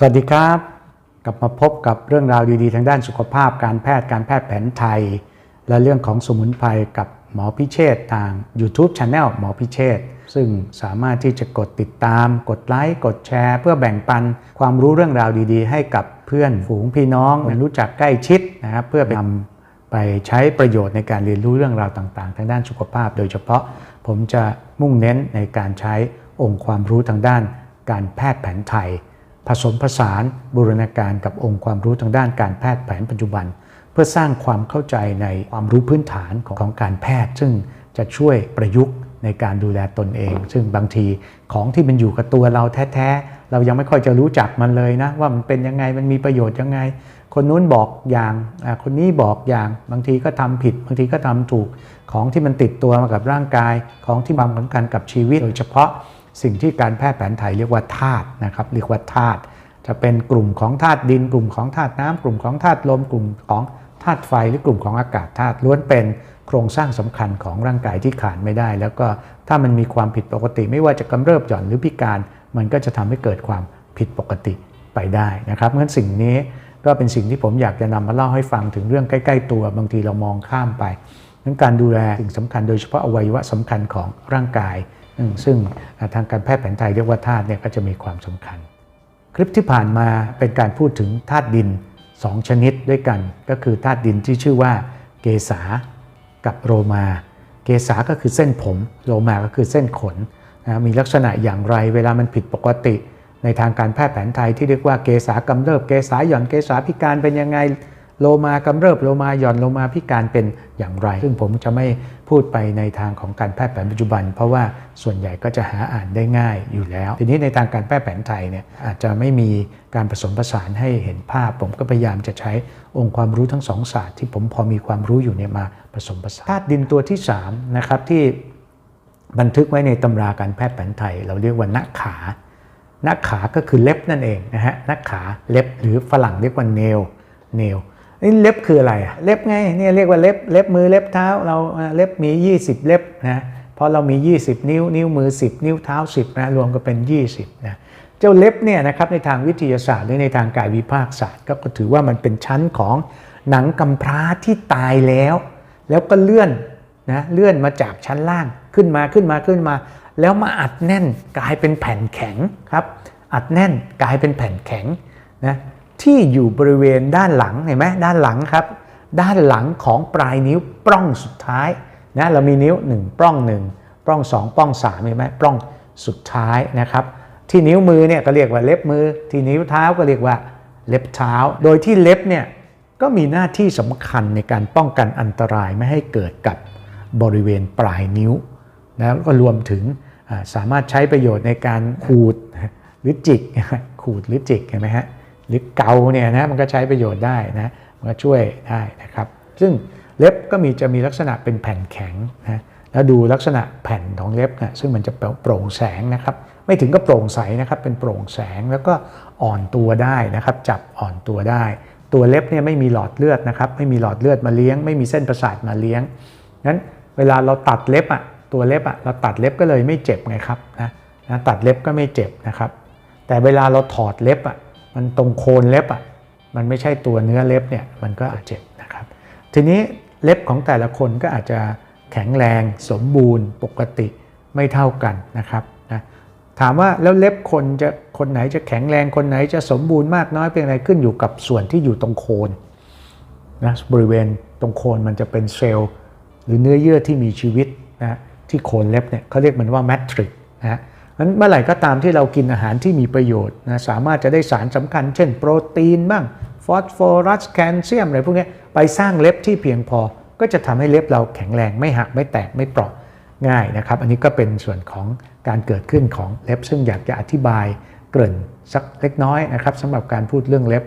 สวัสดีครับ กลับมาพบกับเรื่องราวดีๆ ทางด้านสุขภาพการแพทย์การแพทย์แผนไทย และเรื่องของสมุนไพรกับหมอพิเชษทาง YouTube Channel หมอพิเชษซึ่งสามารถที่จะกดติดตาม กดไลค์ กดแชร์ เพื่อแบ่งปันความรู้เรื่องราวดีๆ ให้กับเพื่อนฝูงพี่น้องรู้จักใกล้ชิดนะครับเพื่อไปนำไปใช้ประโยชน์ในการเรียนรู้เรื่องราวต่างๆ ทางด้านสุขภาพ โดยเฉพาะผมจะมุ่งเน้นในการใช้องค์ความรู้ทางด้าน การแพทย์แผนไทย ผสมผสานบูรณาการกับองค์ความรู้ทางด้านการแพทย์แผนปัจจุบัน เพื่อสร้างความเข้าใจในความรู้พื้นฐานของของการแพทย์ ซึ่งจะช่วยประยุกต์ในการดูแลตนเอง ซึ่งบางทีของที่มันอยู่กับตัวเราแท้ๆ เรายังไม่ค่อยจะรู้จักมันเลยนะ ว่ามันเป็นยังไงมันมีประโยชน์ยังไง คนนู้นบอกอย่างคนนี้บอกอย่างบางทีก็ทำผิด บางทีก็ทำถูกของที่มันติดตัวมากับร่างกายของที่มาสำคัญกับชีวิต โดยเฉพาะ สิ่งที่การแพทย์แผนไทยเรียกว่าธาตุนะครับเรียกว่าธาตุจะเป็นกลุ่มของธาตุดิน กลุ่มของธาตุน้ำกลุ่มของธาตุลม กลุ่มของธาตุไฟหรือกลุ่มของอากาศธาตุล้วนเป็นโครงสร้างสำคัญของร่างกายที่ขาดไม่ได้ แล้วก็ถ้ามันมีความผิดปกติ ไม่ว่าจะกำเริบหย่อนหรือพิการ มันก็จะทำให้เกิดความผิดปกติไปได้นะครับงั้นสิ่งนี้ก็เป็นสิ่งที่ผมอยากจะนำมาเล่าให้ฟังถึงเรื่องใกล้ ๆ ตัวบางทีเรามองข้ามไปนั้นการดูแลสิ่งสำคัญโดยเฉพาะอวัยวะสำคัญของร่างกาย ซึ่งทางการแพทย์แผนไทยเรียกว่าธาตุเนี่ยก็จะมีความสำคัญ คลิปที่ผ่านมาเป็นการพูดถึงธาตุดิน 2 ชนิดด้วยกัน ก็คือธาตุดินที่ชื่อว่าเกษากับโรมา เกษาก็คือเส้นผม โรมาก็คือเส้นขนนะมีลักษณะอย่างไรเวลามันผิดปกติ ในทางการแพทย์แผนไทยที่เรียกว่าเกษากำเริบเกษาหย่อนเกษาพิการเป็นยังไง โลมากำเริบโลมาหย่อนโลมาพิการเป็นอย่างไร ซึ่งผมจะไม่พูดไปในทางของการแพทย์แผนปัจจุบัน เพราะว่าส่วนใหญ่ก็จะหาอ่านได้ง่ายอยู่แล้ว ทีนี้ในทางการแพทย์แผนไทยเนี่ยอาจจะไม่มีการผสมผสานให้เห็นภาพ ผมก็พยายามจะใช้องค์ความรู้ทั้งสองศาสตร์ที่ผมพอมีความรู้อยู่เนี่ยมาผสมผสานธาตุดินตัวที่3นะครับที่บันทึกไว้ในตำราการแพทย์แผนไทย เราเรียกว่านักขานักขาก็คือเล็บนั่นเองนะฮะนักขาเล็บหรือฝรั่งเรียกว่าเนลเนล นี่เล็บคืออะไรอะเล็บไงเนี่ยเรียกว่าเล็บเล็บมือเล็บเท้าเราเล็บมี 20 เล็บนะเพราะเรามี 20 นิ้ว นิ้วมือ 10 นิ้วเท้า 10นะรวมก็เป็น 20นะเจ้าเล็บเนี่ยนะครับในทางวิทยาศาสตร์หรือในทางกายวิภาคศาสตร์ ก็ถือว่ามันเป็นชั้นของหนังกำพร้าที่ตายแล้ว แล้วก็เลื่อนนะเลื่อนมาจากชั้นล่างขึ้นมาขึ้นมาขึ้นมา แล้วมาอัดแน่นกลายเป็นแผ่นแข็งครับอัดแน่นกลายเป็นแผ่นแข็งนะ ที่อยู่บริเวณด้านหลังเห็นไหมด้านหลังครับ ด้านหลังของปลายนิ้วปล้องสุดท้ายนะเรามีนิ้ว 1 ปล้อง 1 ปล้อง 2 ปล้อง3เห็นไหมปล้องสุดท้ายนะครับ ที่นิ้วมือเนี่ยก็เรียกว่าเล็บมือ ที่นิ้วเท้าก็เรียกว่าเล็บเท้า โดยที่เล็บเนี่ยก็มีหน้าที่สำคัญในการป้องกันอันตรายไม่ให้เกิดกับบริเวณปลายนิ้วแล้วก็รวมถึงสามารถใช้ประโยชน์ในการขูดหรือจิกขูดหรือจิกเห็นไหมฮะ หรือเกาเนี่ยนะมันก็ใช้ประโยชน์ได้นะมันก็ช่วยได้นะครับ ซึ่งเล็บก็มีจะมีลักษณะเป็นแผ่นแข็งนะแล้วดูลักษณะแผ่นของเล็บนะซึ่งมันจะโปร่งแสงนะครับ ไม่ถึงก็โปร่งใสนะครับเป็นโปร่งแสงแล้วก็อ่อนตัวได้นะครับ จับอ่อนตัวได้ ตัวเล็บเนี่ยไม่มีหลอดเลือดนะครับไม่มีหลอดเลือดมาเลี้ยง ไม่มีเส้นประสาทมาเลี้ยงงั้นเวลาเราตัดเล็บอะตัวเล็บอะเราตัดเล็บก็เลยไม่เจ็บไงครับนะนะตัดเล็บก็ไม่เจ็บนะครับ แต่เวลาเราถอดเล็บอะ มันตรงโคนเล็บอะมันไม่ใช่ตัวเนื้อเล็บเนี่ยมันก็อาจเจ็บนะครับ ทีนี้เล็บของแต่ละคนก็อาจจะแข็งแรงสมบูรณ์ปกติไม่เท่ากันนะครับนะถามว่าแล้วเล็บคนจะคนไหนจะแข็งแรงคนไหนจะสมบูรณ์มากน้อยเพียงไรขึ้นอยู่กับส่วนที่อยู่ตรงโคนนะบริเวณตรงโคนมันจะเป็นเซลล์หรือเนื้อเยื่อที่มีชีวิตนะที่โคนเล็บเนี่ยเขาเรียกมันว่าแมทริกนะฮะ นั้นเมื่อไหร่ก็ตามที่เรากินอาหารที่มีประโยชน์นะสามารถจะได้สารสำคัญ เช่น โปรตีนบ้างฟอสฟอรัสแคลเซียมอะไรพวกนี้ไปสร้างเล็บที่เพียงพอ ก็จะทำให้เล็บเราแข็งแรงไม่หักไม่แตกไม่เปราะง่ายนะครับ อันนี้ก็เป็นส่วนของการเกิดขึ้นของเล็บ ซึ่งอยากจะอธิบายเกริ่นสักเล็กน้อยนะครับสำหรับการพูดเรื่องเล็บ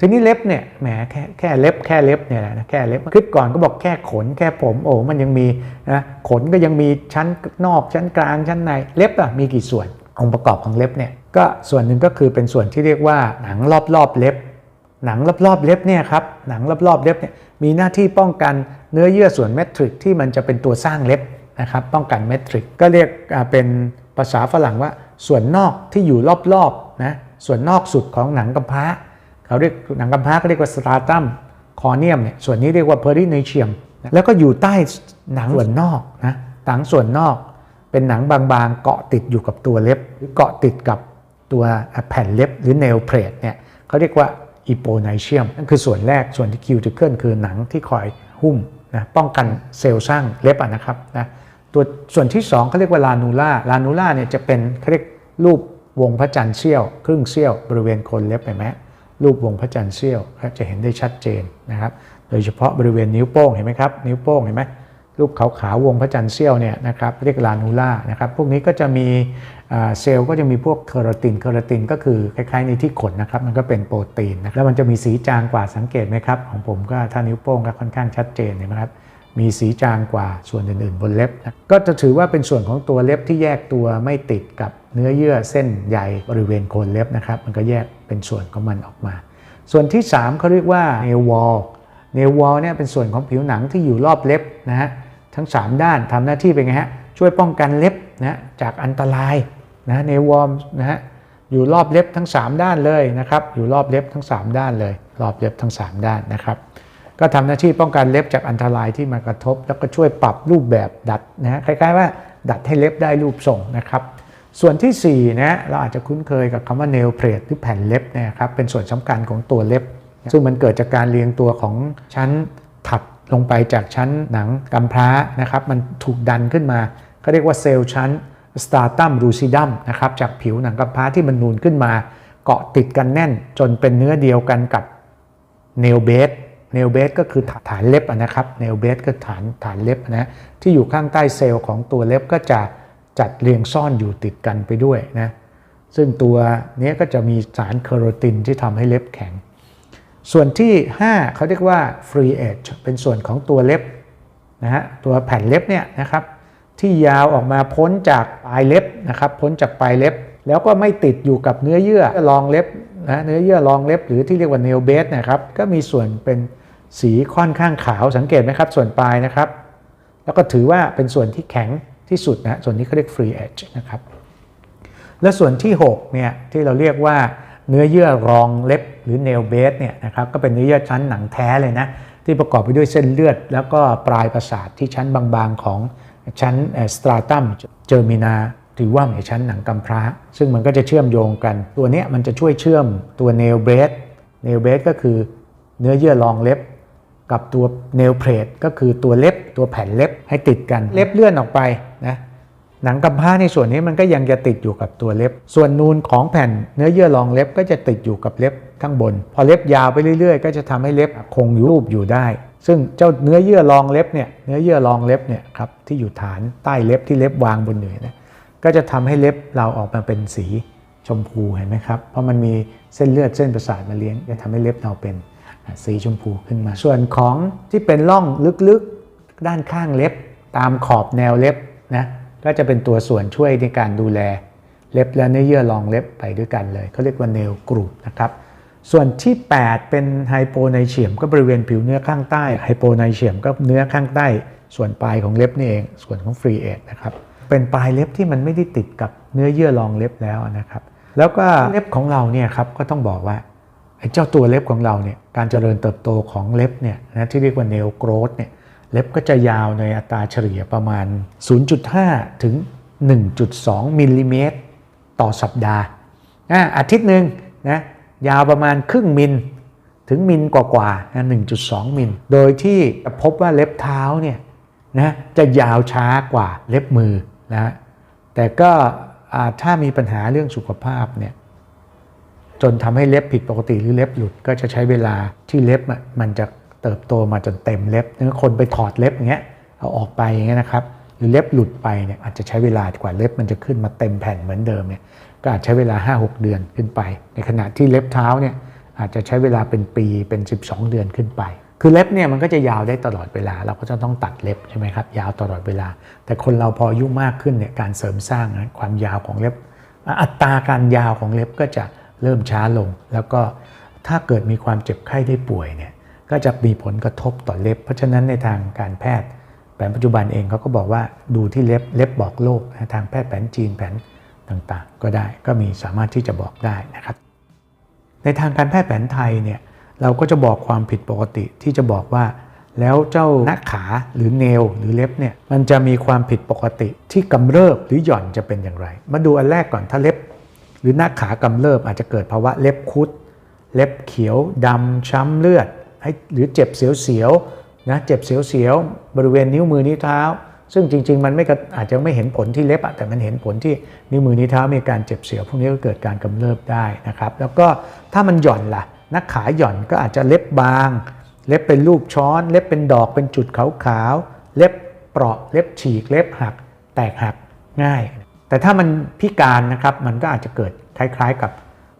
ทีนี้เล็บเนี่ยแหมแค่แค่เล็บแค่เล็บเนี่ยนะแค่เล็บคลิปก่อนก็บอกแค่ขนแค่ผมโอ้มันยังมีนะขนก็ยังมีชั้นนอกชั้นกลางชั้นในเล็บอะมีกี่ส่วนองค์ประกอบของเล็บเนี่ยก็ส่วนหนึ่งก็คือเป็นส่วนที่เรียกว่าหนังรอบๆเล็บ หนังรอบๆเล็บเนี่ยครับหนังรอบๆเล็บเนี่ยมีหน้าที่ป้องกันเนื้อเยื่อส่วนเมทริกที่มันจะเป็นตัวสร้างเล็บนะครับป้องกันเมทริกก็เรียกเป็นภาษาฝรั่งว่าส่วนนอกที่อยู่รอบๆนะส่วนนอกสุดของหนังกำพร้า เขาเรียกหนังกำพร้าเขาเรียกว่าสตราตัมคอเนียมเนี่ยส่วนนี้เรียกว่าเพอริเนเชียมแล้วก็อยู่ใต้หนังส่วนนอกนะหนังส่วนนอกเป็นหนังบางๆ เกาะติดอยู่กับตัวเล็บ หรือเกาะติดกับตัวแผ่นเล็บ หรือเนลเพลทเนี่ยเขาเรียกว่าอีโปไนเชียมนั่นคือส่วนแรกส่วนที่คิวติเคิลคือหนังที่คอยหุ้มนะป้องกันเซลล์สร้างเล็บอะนะครับนะตัวส่วนที่2เขาเรียกว่าลานูล่าลานูล่าเนี่ยจะเป็นเขาเรียกรูปวงพระจันทร์เสี้ยว ครึ่งเสี้ยวบริเวณโคนเล็บเห็นไหม รูปวงพระจันทร์เสี้ยวจะเห็นได้ชัดเจนนะครับ โดยเฉพาะบริเวณนิ้วโป้งเห็นไหมครับนิ้วโป้งเห็นไหมรูปขาวๆวงพระจันทร์เสี้ยวเนี่ยนะครับเรียกลานูล่านะครับพวกนี้ก็จะมีเซลล์ก็จะมีพวกเคอราตินเคอราตินก็คือคล้ายๆในที่ขนนะครับมันก็เป็นโปรตีนนะแล้วมันจะมีสีจางกว่าสังเกตไหมครับของผมก็ถ้านิ้วโป้งก็ค่อนข้างชัดเจนเห็นไหมครับ มีสีจางกว่าส่วนอื่นๆ บนเล็บนะก็จะถือว่าเป็นส่วนของตัวเล็บที่แยกตัวไม่ติดกับเนื้อเยื่อเส้นใยบริเวณโคนเล็บนะครับมันก็แยกเป็นส่วนของมันออกมา ส่วนที่ 3เขาเรียกว่าเนวอลเนวอลเนี่ยเป็นส่วนของผิวหนังที่อยู่รอบเล็บนะฮะทั้ง 3 ด้านทำหน้าที่เป็นไงฮะช่วยป้องกันเล็บนะจากอันตรายนะเนวอลนะฮะอยู่รอบเล็บทั้ง 3 ด้านเลยนะครับอยู่รอบเล็บทั้ง 3 ด้านเลย รอบเล็บทั้ง 3 ด้านนะครับ ก็ทำหน้าที่ป้องกันเล็บจากอันตรายที่มากระทบ แล้วก็ช่วยปรับรูปแบบดัดนะฮะคล้ายๆว่าดัดให้เล็บได้รูปทรงนะครับ ส่วนที่4นะเราอาจจะคุ้นเคยกับคำว่าเนลเพลทหรือแผ่นเล็บนะครับเป็นส่วนสำคัญของตัวเล็บ ซึ่งมันเกิดจากการเรียงตัวของชั้นถัดลงไปจากชั้นหนังกำพร้านะครับมันถูกดันขึ้นมาเขาเรียกว่าเซลล์ชั้นสตาตัมรูซิดัมนะครับจากผิวหนังกำพร้าที่มันนูนขึ้นมา เกาะติดกันแน่นจนเป็นเนื้อเดียวกันกับเนลเบส เนลเบสก็คือฐานเล็บนะครับเนลเบสก็ฐานฐานเล็บนะที่อยู่ข้างใต้เซลล์ของตัวเล็บก็จะจัดเรียงซ่อนอยู่ติดกันไปด้วยนะซึ่งตัวนี้ก็จะมีสารเคโรตินที่ทำให้เล็บแข็ง ส่วนที่ 5 เขาเรียกว่า free edge เป็นส่วนของตัวเล็บนะฮะตัวแผ่นเล็บเนี่ยนะครับที่ยาวออกมาพ้นจากปลายเล็บนะครับพ้นจากปลายเล็บ แล้วก็ไม่ติดอยู่กับเนื้อเยื่อรองเล็บนะเนื้อเยื่อรองเล็บ หรือที่เรียกว่าเนลเบสนะครับก็มีส่วนเป็น สีค่อนข้างขาวสังเกตไหมครับ ส่วนปลายนะครับ แล้วก็ถือว่าเป็นส่วนที่แข็งที่สุดนะส่วนนี้เขาเรียก free edge นะครับ และส่วนที่6เนี่ยที่เราเรียกว่าเนื้อเยื่อรองเล็บหรือ nail base เนี่ยนะครับก็เป็นเนื้อเยื่อชั้นหนังแท้เลยนะที่ประกอบไปด้วยเส้นเลือด แล้วก็ปลายประสาทที่ชั้นบางๆของชั้น stratum germina หรือว่าในชั้นหนังกำพร้า ซึ่งมันก็จะเชื่อมโยงกัน ตัวนี้มันจะช่วยเชื่อมตัว nail base nail base ก็คือเนื้อเยื่อรองเล็บ กับตัว nail plate ก็คือตัวเล็บตัวแผ่นเล็บให้ติดกัน เล็บเลื่อนออกไปนะหนังกำพร้าในส่วนนี้มันก็ยังจะติดอยู่กับตัวเล็บ ส่วนนูนของแผ่นเนื้อเยื่อรองเล็บก็จะติดอยู่กับเล็บข้างบน พอเล็บยาวไปเรื่อย ๆ ก็จะทำให้เล็บคงอยู่รูปอยู่ได้ ซึ่งเจ้าเนื้อเยื่อรองเล็บเนี่ยเนื้อเยื่อรองเล็บเนี่ยครับที่อยู่ฐานใต้เล็บที่เล็บวางบนเหนือเนี่ยก็จะทำให้เล็บเราออกมาเป็นสีชมพูเห็นไหมครับเพราะมันมีเส้นเลือดเส้นประสาทมาเลี้ยงจะทำให้เล็บเราเป็น สีชมพูขึ้นมา ส่วนของที่เป็นร่องลึกๆด้านข้างเล็บ ตามขอบแนวเล็บนะก็จะเป็นตัวส่วนช่วยในการดูแลเล็บและเนื้อเยื่อรองเล็บไปด้วยกันเลยเขาเรียกว่าเนลกรูปนะครับส่วนที่ 8 เป็นไฮโปไนเชียมก็บริเวณผิวเนื้อข้างใต้ไฮโปไนเชียมก็เนื้อข้างใต้ ส่วนปลายของเล็บนี่เอง ส่วนของฟรีเอทนะครับเป็นปลายเล็บที่มันไม่ได้ติดกับเนื้อเยื่อรองเล็บแล้วนะครับ แล้วก็เล็บของเราเนี่ยครับก็ต้องบอกว่า ไอ้เจ้าตัวเล็บของเราเนี่ยการเจริญเติบโตของเล็บเนี่ยนะที่เรียกว่าเนลโกรธเนี่ยเล็บก็จะยาวในอัตราเฉลี่ยประมาณ 0.5 ถึง 1.2มิลลิเมตรต่อสัปดาห์อาทิตย์หนึ่งนะยาวประมาณครึ่งมิลถึงมิลกว่าๆ1.2 มิล โดยที่พบว่าเล็บเท้าเนี่ยนะจะยาวช้ากว่าเล็บมือนะแต่ก็ถ้ามีปัญหาเรื่องสุขภาพเนี่ย จนทำให้เล็บผิดปกติหรือเล็บหลุดก็จะใช้เวลาที่เล็บมันจะเติบโตมาจนเต็มเล็บถ้าคนไปถอดเล็บอย่างเงี้ยเอาออกไปอย่างเงี้ยนะครับหรือเล็บหลุดไปเนี่ยอาจจะใช้เวลากว่าเล็บมันจะขึ้นมาเต็มแผ่นเหมือนเดิมเนี่ยก็อาจใช้เวลา 5-6 เดือนขึ้นไป ในขณะที่เล็บเท้าเนี่ยอาจจะใช้เวลาเป็นปีเป็น 12 เดือนขึ้นไป คือเล็บเนี่ยมันก็จะยาวได้ตลอดเวลา เราก็จะต้องตัดเล็บใช่ไหมครับยาวตลอดเวลา แต่คนเราพออายุมากขึ้นเนี่ยการเสริมสร้างนะความยาวของเล็บ อัตราการยาวของเล็บก็จะ เริ่มช้าลง แล้วก็ถ้าเกิดมีความเจ็บไข้ได้ป่วยเนี่ยก็จะมีผลกระทบต่อเล็บ เพราะฉะนั้นในทางการแพทย์ แผนปัจจุบันเองเขาก็บอกว่าดูที่เล็บเล็บบอกโรคทางแพทย์แผนจีนแผนต่างๆ ก็ได้ก็มีสามารถที่จะบอกได้นะครับ ในทางการแพทย์แผนไทยเนี่ยเราก็จะบอกความผิดปกติที่จะบอกว่า แล้วเจ้าหน้าขาหรือเนลหรือเล็บเนี่ยมันจะมีความผิดปกติที่กำเริบหรือหย่อนจะเป็นอย่างไร มาดูอันแรกก่อนถ้าเล็บ หรือหน้าขากำเริบอาจจะเกิดภาวะเล็บคุด เล็บเขียวดำช้ำเลือดให้หรือเจ็บเสียวๆนะเจ็บเสียวๆบริเวณนิ้วมือนิ้วเท้า ซึ่งจริง ๆ มันไม่อาจจะไม่เห็นผลที่เล็บอะแต่มันเห็นผลที่นิ้วมือนิ้วเท้ามีการเจ็บเสียวพวกนี้ก็เกิดการกำเริบได้นะครับ แล้วก็ถ้ามันหย่อนล่ะนักขาหย่อนก็อาจจะเล็บบาง เล็บเป็นรูปช้อน เล็บเป็นดอกเป็นจุดขาวๆเล็บเปราะเล็บฉีกเล็บหัก แตกหักง่าย แต่ถ้ามันพิการนะครับมันก็อาจจะเกิดคล้ายๆกับ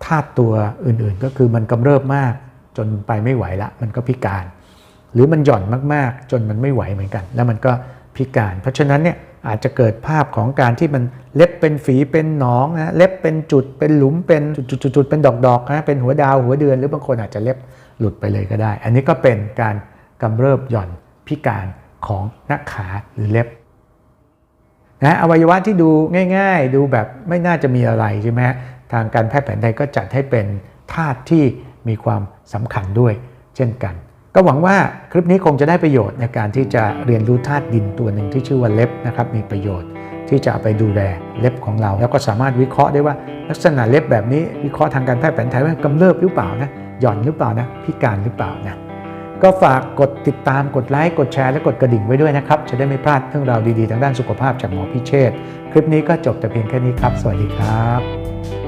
ธาตุตัวอื่นๆ ก็คือมันกำเริบมากจนไปไม่ไหวละมันก็พิการ หรือมันหย่อนมากๆ จนมันไม่ไหวเหมือนกัน แล้วมันก็พิการ เพราะฉะนั้นเนี่ยอาจจะเกิดภาพของการที่มันเล็บเป็นฝีเป็นหนองนะเล็บเป็นจุดเป็นหลุมเป็นจุดๆๆเป็นดอกๆนะเป็นหัวดาวหัวเดือนหรือบางคนอาจจะเล็บหลุดไปเลยก็ได้ อันนี้ก็เป็นการกำเริบหย่อนพิการของหน้าขาหรือเล็บ นะอวัยวะที่ดูง่ายๆ ดูแบบไม่น่าจะมีอะไรใช่ไหมทางการแพทย์แผนไทยก็จัดให้เป็นธาตุที่มีความสำคัญด้วย เช่นกัน ก็หวังว่าคลิปนี้คงจะได้ประโยชน์ในการที่จะเรียนรู้ธาตุดินตัวหนึ่งที่ชื่อว่าเล็บนะครับมีประโยชน์ที่จะไปดูแลเล็บของเรา แล้วก็สามารถวิเคราะห์ได้ว่าลักษณะเล็บแบบนี้วิเคราะห์ทางการแพทย์แผนไทยว่ากำเริบหรือเปล่านะหย่อนหรือเปล่านะพิการหรือเปล่านะ ก็ฝากกดติดตามกดไลค์กดแชร์และกดกระดิ่งไว้ด้วยนะครับ จะได้ไม่พลาดเรื่องราวดีๆ ทางด้านสุขภาพจากหมอพิเชษคลิปนี้ก็จบแต่เพียงแค่นี้ครับ สวัสดีครับ